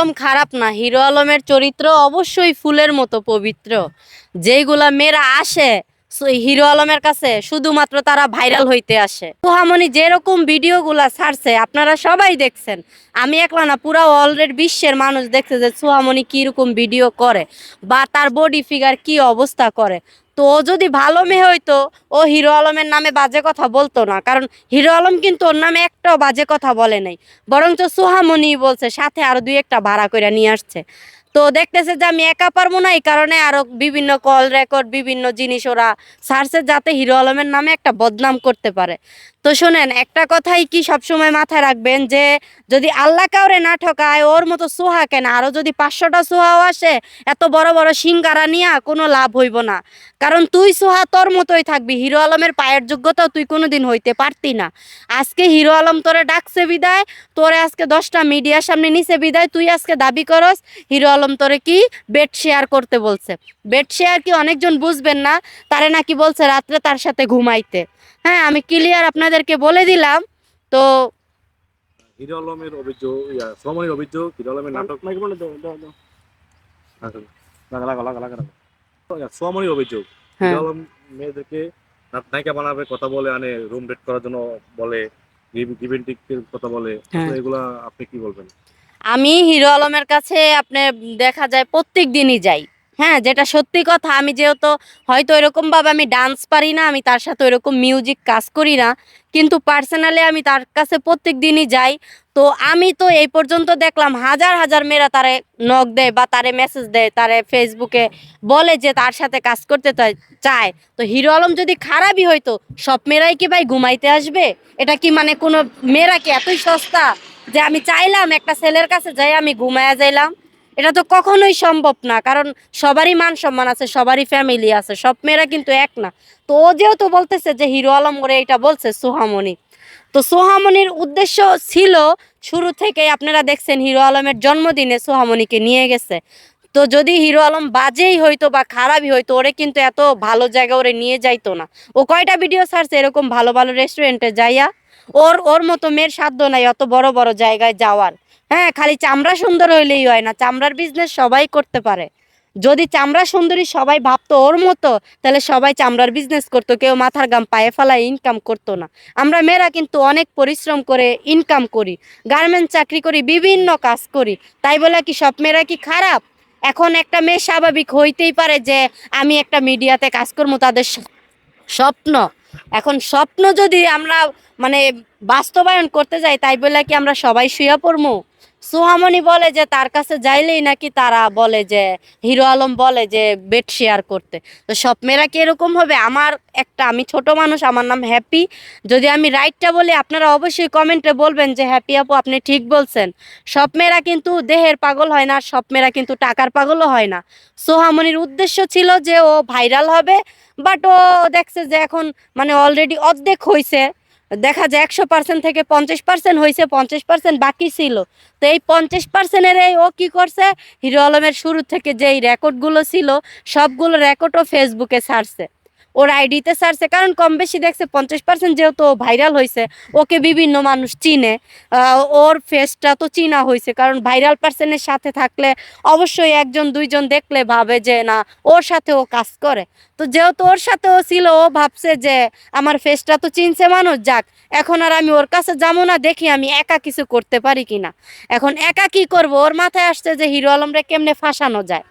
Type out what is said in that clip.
আলম খারাপ না, হিরো আলমের চরিত্র অবশ্যই ফুলের মতো পবিত্র। যেইগুলা মেয়েরা আসে হিরো আলমের কাছে শুধুমাত্র তারা ভাইরাল হইতে আসে। সুহামনি যেরকম ভিডিওগুলা ছাড়ছে, আপনারা সবাই দেখছেন। আমি একলা না পুরা অলরেডি বিশ্বের মানুষ দেখছে যে সুহামনি কীরকম ভিডিও করে, বা তার বডি ফিগার কি অবস্থা করে। তো ও যদি ভালো মেয়ে হইতো, ও হিরো আলমের নামে বাজে কথা বলতো না। কারণ হিরো আলম কিন্তু ওর নামে একটাও বাজে কথা বলে নাই। বরঞ্চ সোহামনি বলছে, সাথে আরও দুই একটা ভাড়া করে নিয়ে আসছে। তো দেখতেছে যে আমি একা পারব না, এই কারণে আরও বিভিন্ন কল রেকর্ড বিভিন্ন জিনিস ওরা সার্চে যাতে হিরো আলমের নামে একটা বদনাম করতে পারে। তো শোনেন, একটা কথাই কি সবসময় মাথায় রাখবেন যে, যদি আল্লাহ কাউরে না ঠকায়, ওর মতো সোহা কেন? আরও যদি পাঁচশোটা সোহাও আসে, এত বড় বড় সিঙ্গারা নিয়া কোনো লাভ হইব না। কারণ তুই সোহা তোর মতোই থাকবি, হিরো আলমের পায়ের যোগ্যতাও তুই কোনোদিন হইতে পারতি না। আজকে হিরো আলম তোরে ডাকছে বিদায়, তোরে আজকে দশটা মিডিয়ার সামনে নিচে বিদায়, তুই আজকে দাবি করস, হিরো আলম তোরে কি? বেড শেয়ার করতে বলছে। বেড শেয়ার কি অনেকজন বুঝবেন না তারে নাকি বলছে রাত্রে তার সাথে ঘুমাইতে। হ্যাঁ আমি ক্লিয়ার আপনাদেরকে বলে দিলাম তো হিরো আলমের অভিযোগ অভিযোগ হিরো আলমের নাটক। মাইক্রোফোনে দাও দাও দাও। লাগা লাগা লাগা লাগা লাগা। তো, সময়ের অভিযোগ হিরো আলম মেয়েদেরকে নায়িকা বানাবে কথা বলে আনে রুম ডেট করার জন্য বলে ইভেন্টিক কথা বলে। এগুলা আপনি কি বলবেন? আমি হিরো আলমের কাছে আপনার দেখা যায় প্রত্যেক দিনই যাই। হ্যাঁ যেটা সত্যি কথা, আমি যেহেতু হয়তো এরকম ভাবে আমি ডান্স পারি না, আমি তার সাথে ওইরকম মিউজিক কাজ করি না, কিন্তু পার্সোনালি আমি তার কাছে প্রত্যেক দিনই যাই। তো আমি তো এই পর্যন্ত দেখলাম হাজার হাজার মেয়েরা তারে নক দেয় বা তারে মেসেজ দেয়, তারে ফেসবুকে বলে যে তার সাথে কাজ করতে চায়। তো হিরো আলম যদি খারাপই হইতো সব মেয়েরাই কি ভাই ঘুমাইতে আসবে? এটা কি মানে কোনো মেয়েরা কি এতই সস্তা? যে আমি চাইলাম একটা ছেলের কাছে যাই আমি ঘুমায়া যাইলাম। এটা তো কখনোই সম্ভব না, কারণ সবারই মান সম্মান আছে, সবারই ফ্যামিলি আছে, সব মেয়েরা কিন্তু এক না। তো ও যেহেতু বলতেছে যে হিরো আলম করে এটা বলছে সোহামণি। তো সোহামণির উদ্দেশ্য ছিল শুরু থেকেই আপনারা দেখছেন হিরো আলমের জন্মদিনে সোহামণিকে নিয়ে গেছে। তো যদি হিরো আলম বাজেই হইতো বা খারাপই হইতো, ওরে কিন্তু এত ভালো জায়গা ওরে নিয়ে যাইতো না। ও কয়টা ভিডিও ছাড়ছে এরকম ভালো ভালো রেস্টুরেন্টে যাইয়া ওর ওর মতো মেয়ের সাধ্য নাই অত বড় বড় জায়গায় যাওয়ার। হ্যাঁ খালি চামড়া সুন্দর হইলেই হয় না, চামড়ার বিজনেস সবাই করতে পারে। যদি চামড়া সুন্দরী সবাই ভাবতো ওর মতো, তাহলে সবাই চামড়ার বিজনেস করতো, কেউ মাথার গাম পায়ে ফেলায় ইনকাম করতো না। আমরা মেয়েরা কিন্তু অনেক পরিশ্রম করে ইনকাম করি গার্মেন্ট চাকরি করি, বিভিন্ন কাজ করি। তাই বলে কি সব মেয়েরা কি খারাপ? এখন একটা মেয়ে স্বাভাবিক হইতেই পারে যে আমি একটা মিডিয়াতে কাজ করব, তাদের স্বপ্ন। এখন স্বপ্ন যদি আমরা মানে বাস্তবায়ন করতে যাই, তাই বলে কি আমরা সবাই শুয়ে পড়ব সোহামণি বলে যে, তার কাছে যাইলেই নাকি তারা বলে যে, হিরো আলম বলে যে বেড শেয়ার করতে। তো সব মেয়েরা কি এরকম হবে? আমার একটা, আমি ছোট মানুষ, আমার নাম হ্যাপি। যদি আমি রাইটটা বলি, আপনারা অবশ্যই কমেন্টে বলবেন যে, হ্যাপি আপু, আপনি ঠিক বলছেন। সব মেয়েরা কিন্তু দেহের পাগল হয় না সব মেয়েরা কিন্তু টাকার পাগলও হয় না। সোহামণির উদ্দেশ্য ছিল যে, ও ভাইরাল হবে, বাট ও দেখছে যে, এখন মানে অলরেডি অর্ধেক হয়েছে দেখা যায় একশো পার্সেন্ট থেকে পঞ্চাশ পার্সেন্ট হয়েছে পঞ্চাশ পার্সেন্ট বাকি ছিল। তো এই পঞ্চাশ পার্সেন্টের এই ও কি করছে? হিরো আলমের শুরু থেকে যেই রেকর্ডগুলো ছিল, সবগুলো রেকর্ডও ফেসবুকে ছাড়ছে। ওর আইডিতে ছাড়ছে কারণ কম বেশি দেখছে পঞ্চাশ পার্সেন্ট যেহেতু ভাইরাল হয়েছে ওকে বিভিন্ন মানুষ চিনে। ওর ফেসটা তো চিনা হয়েছে কারণ ভাইরাল পার্সনের সাথে থাকলে অবশ্যই একজন, দুইজন দেখলে ভাবে যে না, ওর সাথে ও কাজ করে। তো যেহেতু ওর সাথে ও ছিল, ও ভাবছে যে আমার ফেসটা তো চিনছে মানুষ, যাক, এখন আর আমি ওর কাছে যাব না, দেখি আমি একা কিছু করতে পারি কিনা। এখন একা কি করব? ওর মাথায় আসছে যে হিরো আলমরা কেমনে ফাঁসানো যায়?